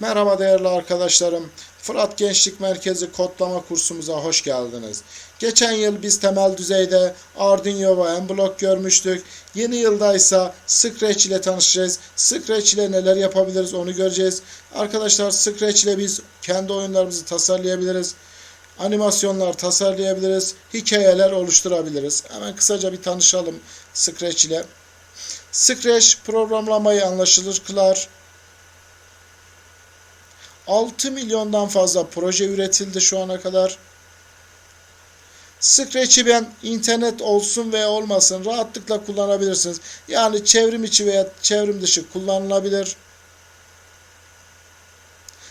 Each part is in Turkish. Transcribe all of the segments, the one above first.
Merhaba değerli arkadaşlarım. Fırat Gençlik Merkezi kodlama kursumuza hoş geldiniz. Geçen yıl biz temel düzeyde Arduino ve Mblock görmüştük. Yeni yılda ise Scratch ile tanışacağız. Scratch ile neler yapabiliriz onu göreceğiz. Arkadaşlar Scratch ile biz kendi oyunlarımızı tasarlayabiliriz. Animasyonlar tasarlayabiliriz. Hikayeler oluşturabiliriz. Hemen kısaca bir tanışalım Scratch ile. Scratch programlamayı anlaşılır kılar. 6 milyondan fazla proje üretildi şu ana kadar. Scratch'i ben internet olsun veya olmasın rahatlıkla kullanabilirsiniz. Yani çevrim içi veya çevrim dışı kullanılabilir.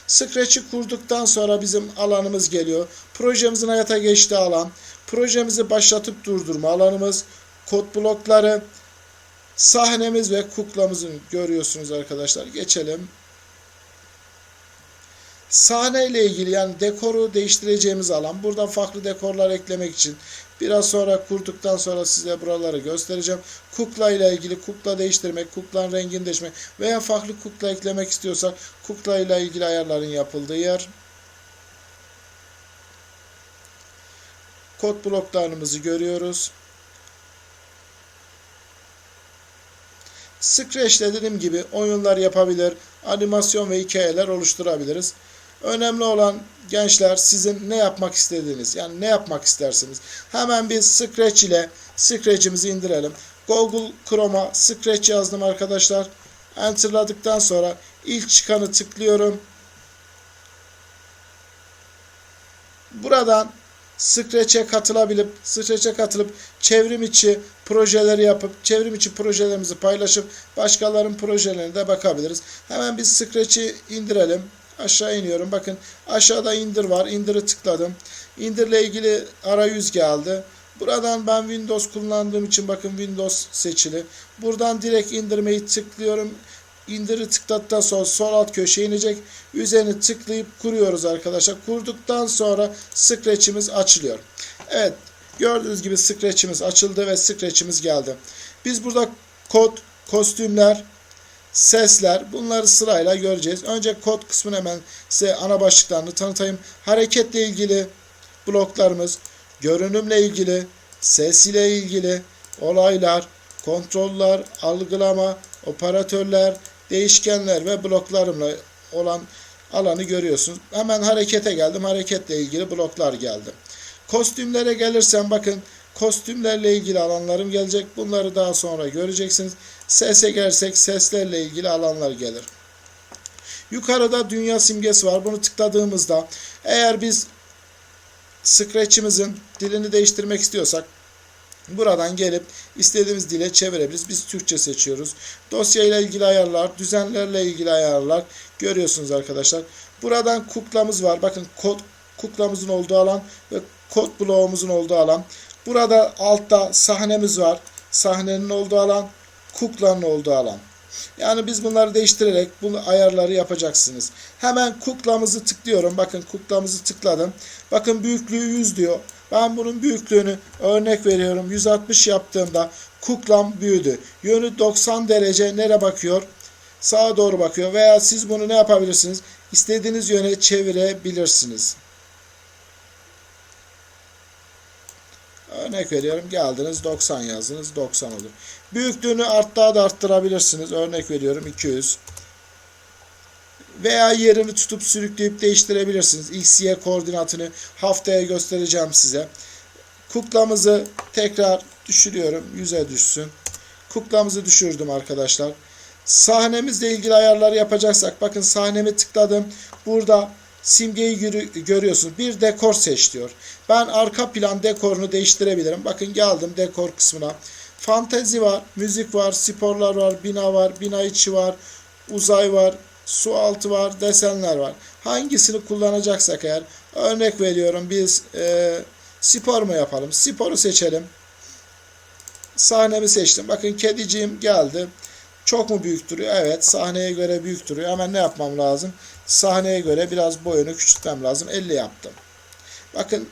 Scratch'i kurduktan sonra bizim alanımız geliyor. Projemizin hayata geçtiği alan, projemizi başlatıp durdurma alanımız, kod blokları, sahnemiz ve kuklamızı görüyorsunuz arkadaşlar. Geçelim. Sahne ile ilgili yani dekoru değiştireceğimiz alan. Burada farklı dekorlar eklemek için biraz sonra kurduktan sonra size buraları göstereceğim. Kukla ile ilgili kukla değiştirmek, kuklanın rengini değiştirmek veya farklı kukla eklemek istiyorsak kukla ile ilgili ayarların yapıldığı yer. Kod bloklarımızı görüyoruz. Scratch'te dediğim gibi oyunlar yapabilir, animasyon ve hikayeler oluşturabiliriz. Önemli olan gençler sizin ne yapmak istediğiniz yani ne yapmak istersiniz. Hemen biz Scratch ile Scratch'imizi indirelim. Google Chrome'a Scratch yazdım arkadaşlar. Enter'ladıktan sonra ilk çıkanı tıklıyorum. Buradan Scratch'e katılabilip, Scratch'e katılıp çevrim içi projeleri yapıp, çevrim içi projelerimizi paylaşıp başkalarının projelerine de bakabiliriz. Hemen biz Scratch'i indirelim. Aşağı iniyorum. Bakın aşağıda indir var. İndir'i tıkladım. İndirle ilgili arayüz geldi. Buradan ben Windows kullandığım için bakın Windows seçili. Buradan direkt indirmeyi tıklıyorum. İndiri tıkladıktan sonra sol alt köşeye inecek. Üzerine tıklayıp kuruyoruz arkadaşlar. Kurduktan sonra Scratch'imiz açılıyor. Evet. Gördüğünüz gibi Scratch'imiz açıldı ve Scratch'imiz geldi. Biz burada kod, kostümler, sesler bunları sırayla göreceğiz. Önce kod kısmını hemen size ana başlıklarını tanıtayım. Hareketle ilgili bloklarımız, görünümle ilgili, ses ile ilgili olaylar, kontroller, algılama, operatörler, değişkenler ve bloklarımla olan alanı görüyorsunuz. Hemen harekete geldim. Hareketle ilgili bloklar geldi. Kostümlere gelirsem bakın kostümlerle ilgili alanlarım gelecek. Bunları daha sonra göreceksiniz. Sese gelsek seslerle ilgili alanlar gelir. Yukarıda dünya simgesi var. Bunu tıkladığımızda eğer biz Scratch'imizin dilini değiştirmek istiyorsak buradan gelip istediğimiz dile çevirebiliriz. Biz Türkçe seçiyoruz. Dosya ile ilgili ayarlar, düzenlerle ilgili ayarlar görüyorsunuz arkadaşlar. Buradan kuklamız var. Bakın kod kuklamızın olduğu alan ve kod bloğumuzun olduğu alan. Burada altta sahnemiz var. Sahnenin olduğu alan, kuklanın olduğu alan. Yani biz bunları değiştirerek bu ayarları yapacaksınız. Hemen kuklamızı tıklıyorum. Bakın kuklamızı tıkladım. Bakın büyüklüğü 100 diyor. Ben bunun büyüklüğünü örnek veriyorum. 160 yaptığımda kuklam büyüdü. Yönü 90 derece nereye bakıyor? Sağa doğru bakıyor. Veya siz bunu ne yapabilirsiniz? İstediğiniz yöne çevirebilirsiniz. Örnek veriyorum geldiniz 90 yazdınız 90 olur. Büyüklüğünü art daha da arttırabilirsiniz. Örnek veriyorum 200. Veya yerini tutup sürükleyip değiştirebilirsiniz. X, Y koordinatını haftaya göstereceğim size. Kuklamızı tekrar düşürüyorum. 100'e düşsün. Kuklamızı düşürdüm arkadaşlar. Sahnemizle ilgili ayarlar yapacaksak bakın sahnemi tıkladım. Burada simgeyi görüyorsunuz. Bir dekor seç diyor. Ben arka plan dekorunu değiştirebilirim. Bakın geldim dekor kısmına. Fantezi var, müzik var, sporlar var, bina var, bina içi var, uzay var, su altı var, desenler var. Hangisini kullanacaksak eğer örnek veriyorum biz e, spor mu yapalım? Sporu seçelim. Sahnemi seçtim. Bakın kediciğim geldi. Çok mu büyük duruyor? Evet. Sahneye göre büyük duruyor. Hemen ne yapmam lazım? Sahneye göre biraz boyunu küçültmem lazım. 50 yaptım. Bakın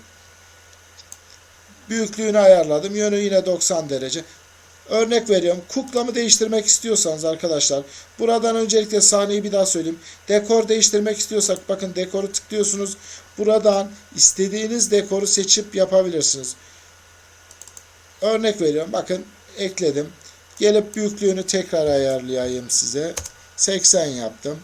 büyüklüğünü ayarladım. Yönü yine 90 derece. Örnek veriyorum. Kuklamı değiştirmek istiyorsanız arkadaşlar. Buradan öncelikle sahneyi bir daha söyleyeyim. Dekor değiştirmek istiyorsak bakın dekoru tıklıyorsunuz. Buradan istediğiniz dekoru seçip yapabilirsiniz. Örnek veriyorum. Bakın ekledim. Gelip büyüklüğünü tekrar ayarlayayım size. 80 yaptım.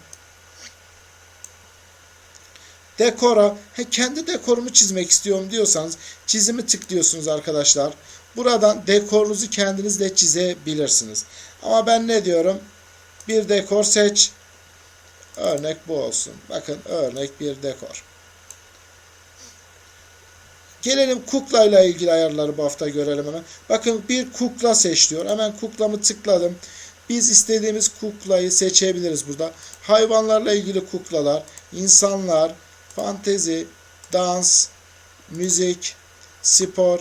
Dekora, he, kendi dekorumu çizmek istiyorum diyorsanız çizimi tıklıyorsunuz arkadaşlar. Buradan dekorunuzu kendiniz de çizebilirsiniz. Ama ben ne diyorum? Bir dekor seç. Örnek bu olsun. Bakın örnek bir dekor. Gelelim kukla ile ilgili ayarları bu hafta görelim hemen. Bakın bir kukla seç diyor. Hemen kuklamı tıkladım. Biz istediğimiz kuklayı seçebiliriz burada. Hayvanlarla ilgili kuklalar, insanlar, fantezi, dans, müzik, spor,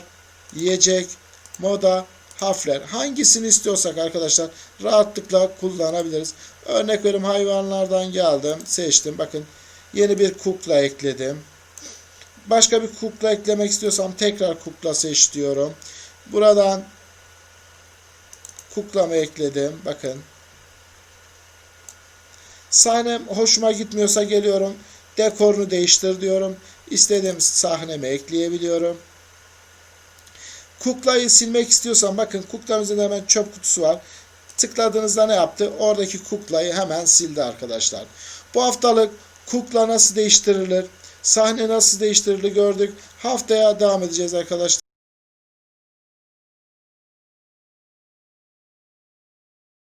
yiyecek, moda, harfler. Hangisini istiyorsak arkadaşlar rahatlıkla kullanabiliriz. Örnek verim hayvanlardan geldim, seçtim. Bakın yeni bir kukla ekledim. Başka bir kukla eklemek istiyorsam tekrar kukla seç diyorum. Buradan kuklamı ekledim. Bakın. Sahnem hoşuma gitmiyorsa geliyorum. Dekorunu değiştir diyorum. İstediğim sahnemi ekleyebiliyorum. Kuklayı silmek istiyorsam bakın kuklamızın hemen çöp kutusu var. Tıkladığınızda ne yaptı? Oradaki kuklayı hemen sildi arkadaşlar. Bu haftalık kukla nasıl değiştirilir? Sahne nasıl değiştirilir gördük. Haftaya devam edeceğiz arkadaşlar.